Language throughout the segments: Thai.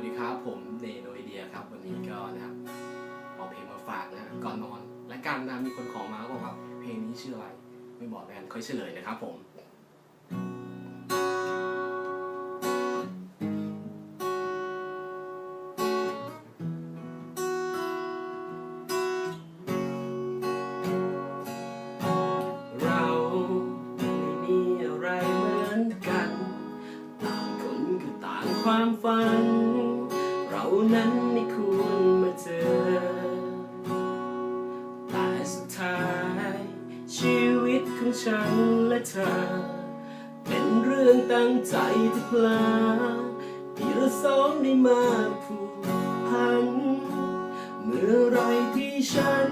วัสดีครับผมเนโนไอเดียครับ วันนี้ก็นะครับเอาเพลงมาฝากนะฮะก่อนนอน และการนะมีคนขอมาก็บอกว่าเพลงนี้ชื่ออะไร ไม่บอกแล้วกันค่อยเฉลยนะครับผม ความฝัน เรานั้นไม่ควรมาเจอ แต่สุดท้าย ชีวิตของฉันและเธอ เป็นเรื่องตั้งใจที่พลาดที่เราสองได้มาผูกพัน เมื่อไรที่ฉัน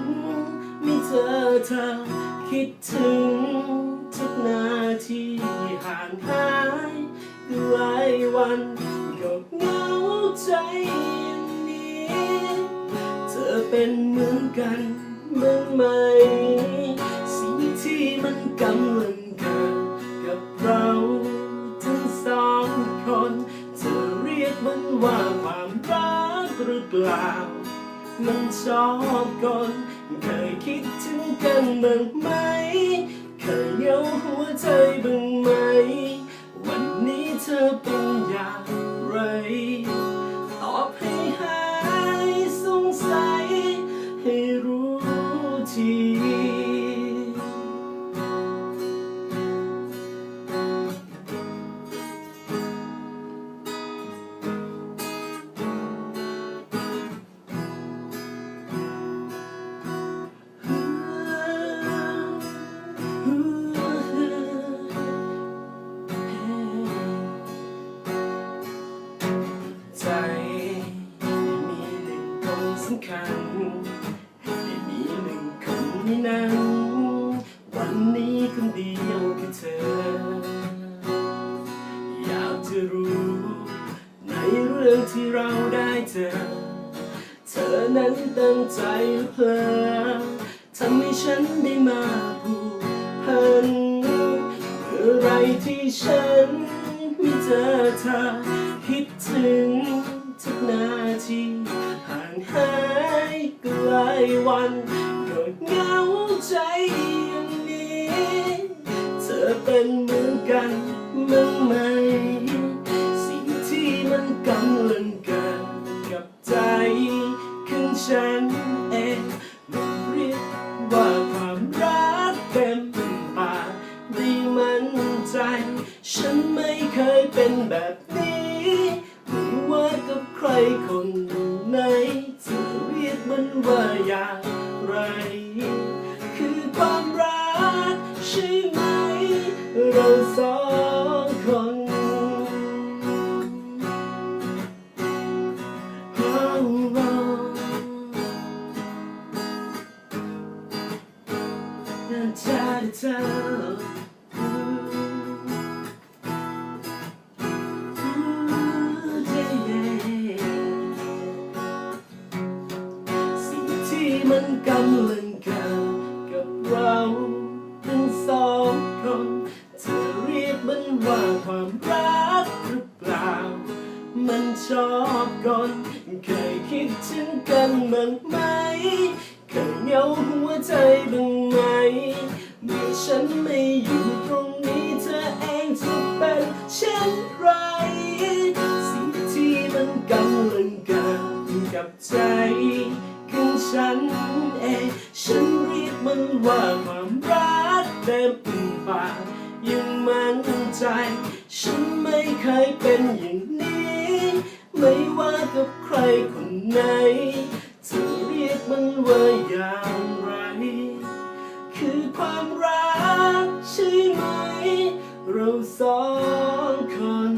ไม่เจอเธอคิดถึงทุกนาทีห่างหายหลายวัน ใจอย่างนี้ เธอเป็นเหมือนกันบ้างไหม สิ่งที่มันกำลังเกิดกับเราทั้งสองคน เธอเรียกมันว่าความรักหรือเปล่า มันชอบก่อนเคยคิดถึงกันบ้างไหม นั้นตั้งใจหรือเพลอทำให้ฉันได้มาผูกพันเมื่อไรที่ฉันไม่เจอเธอคิดถึงทุกนาทีห่างหายไกลวันก็เหงาใจอย่างนี้ เธอเป็นเหมือน เคยเป็นแบบนี้ไม่ว่ากับใครคนไหนจะเรียกมันว่าอย่างไร คือความรักใช่ไหม เราสองคนนั่นจะได้เธอ กันกำลังเกิดกับเราทั้งสองคนเธอเรียกมันว่าความรักหรือเปล่า มันชอบก่อนเคยคิดถึงกันบ้างไหมเคยเหงาหัวใจบ้างไหมเมื่อฉันไม่อยู่ตรงนี้เธอเองจะเป็นเช่นไร มันว่าความรักเต็มปากยังมั่นใจ ฉันไม่เคยเป็นอย่างนี้ ไม่ว่ากับใครคนไหนเธอเรียกมันว่าอย่างไร คือความรักใช่ไหม เราสองคน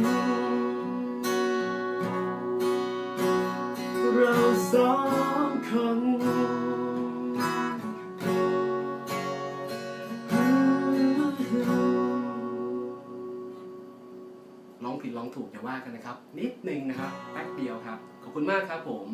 เราสองคน ร้องผิดร้องถูกอย่าว่ากันนะครับ นิดนึงนะครับแป๊บเดียวครับ ขอบคุณมากครับผม